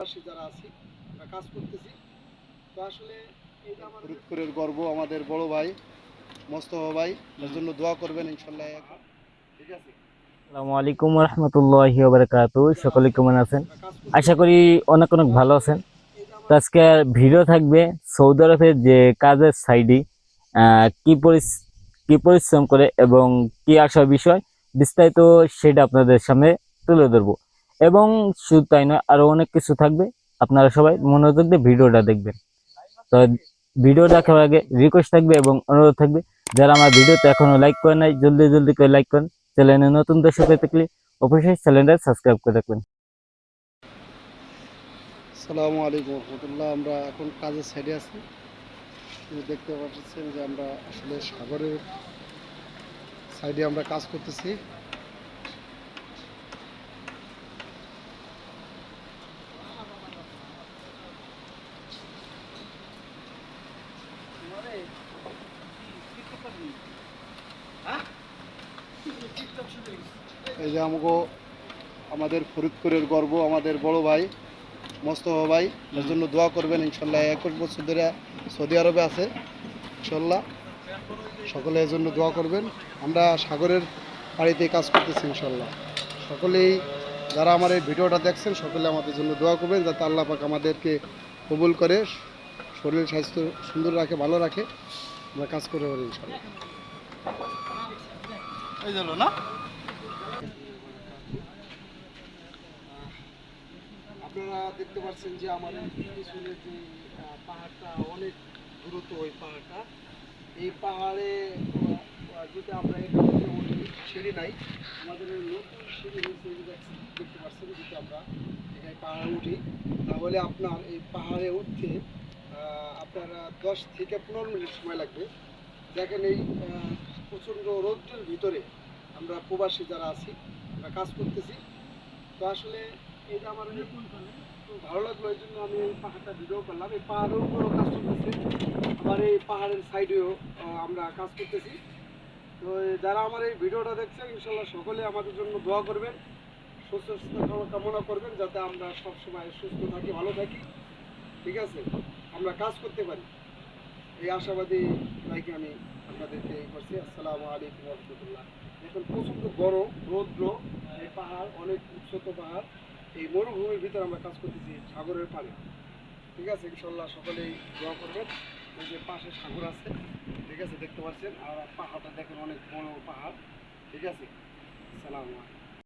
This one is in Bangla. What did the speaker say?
পাশে যারা আছি আমরা কাজ করতেছি। তো আসলে এটা ফরিদপুরের গর্ব আমাদের বড় ভাই মোস্তফা ভাই এর জন্য দোয়া করবেন ইনশাল্লাহ ঠিক আছে? আসসালামু আলাইকুম রহমতুল্লাহি বারাকাত সকলে কেমন আছেন? আশা করি অনেক অনেক ভালো আছেন। তো আজকে ভিডিও থাকবে সৌদি আরবের যে কাজের সাইডে কি পরিস- কি পরিশ্রম করে এবং কি আসার বিষয় বিস্তারিত সেটা আপনাদের সামনে তুলে ধরবো। এবং শুধু তাই নয়, আরও অনেক কিছু থাকবে। আপনারা সবাই মনোযোগ দিয়ে ভিডিওটা দেখবেন। তো ভিডিও দেখার আগে রিকোয়েস্ট থাকবে এবং অনুরোধ থাকবে, যারা আমার ভিডিওতে এখনও লাইক করে নাই, জলদি জলদি করে লাইক করেন। চ্যানেলে নতুন দর্শক হয়ে থাকলে অবশ্যই চ্যানেলটা সাবস্ক্রাইব করে রাখবেন। আসসালামু আলাইকুম রহমতুল্লাহ। আমরা এখন কাজের সাইডে আছি। দেখতে পাচ্ছেন যে আমরা আসলে সাগরের সাইডে আমরা কাজ করতেছি। এই যে আমাকে আমাদের ফরিদপুরের গর্ব, আমাদের বড় ভাই, মোস্তফা ভাই, এর জন্য দোয়া করবেন, ইনশাল্লাহ একুশ বছর ধরে সৌদি আরবে আছে, ইনশাল্লাহ। সকলে এর জন্য দোয়া করবেন। আমরা সাগরের বাড়িতে কাজ করতেছি, ইনশাল্লাহ। সকলেই যারা আমার এই ভিডিওটা দেখছেন, সকলে আমাদের জন্য দোয়া করবেন, যাতে আল্লাহ পাক আমাদেরকে কবুল করে, শরীর স্বাস্থ্য সুন্দর রাখে, ভালো রাখে। আমরা কাজ করে পারি ইনশাল্লাহ। এই না? আপনারা দেখতে পাচ্ছেন যে আমাদের পিছনে যে পাহাড়টা অনেক দ্রুত ওই পাহাড়টা। এই পাহাড়ে যদি আমরা এখান সিঁড়ি নাই। আমাদের নতুন সিঁড়ি দেখতে পাচ্ছেন যদি আমরা। এখানে পাহাড়ে উঠি। তাহলে আপনার এই পাহাড়ে উঠতে আপনার দশ থেকে পনেরো মিনিট সময় লাগবে। দেখেন এই প্রচণ্ড রৌদ্রের ভিতরে আমরা প্রবাসী যারা আছি, আমরা কাজ করতেছি। তো আসলে এটা আমার খুব ভালো লাগল এই জন্য আমি এই পাহাড়টা ভিডিও করলাম। এই পাহাড়ের উপরও কাজ করতেছি। আবার এই পাহাড়ের সাইডেও আমরা কাজ করতেছি। তো যারা আমার এই ভিডিওটা দেখছেন ইনশাল্লাহ সকলে আমাদের জন্য দোয়া করবেন। সুস্থ কামনা করবেন যাতে আমরা সবসময় সুস্থ থাকি, ভালো থাকি। ঠিক আছে? আমরা কাজ করতে পারি। এই আশাবাদী ভাইকে আমি আপনাদেরকে এই করছি। আসসালামু আলাইকুম রহমতুল্লাহ। এখন প্রচণ্ড গরম, রৌদ্র। এই পাহাড় অনেক উচ্চত পাহাড়। এই মরুভূমির ভিতরে আমরা কাজ করতেছি সাগরের পানি ঠিক আছে? ইনশাল্লাহ সকলেই দোয়া করবেন। ওই যে পাশে সাগর আছে, ঠিক আছে? দেখতে পাচ্ছেন? আর পাহাড়টা দেখেন অনেক বড় পাহাড়। ঠিক আছে? সালাম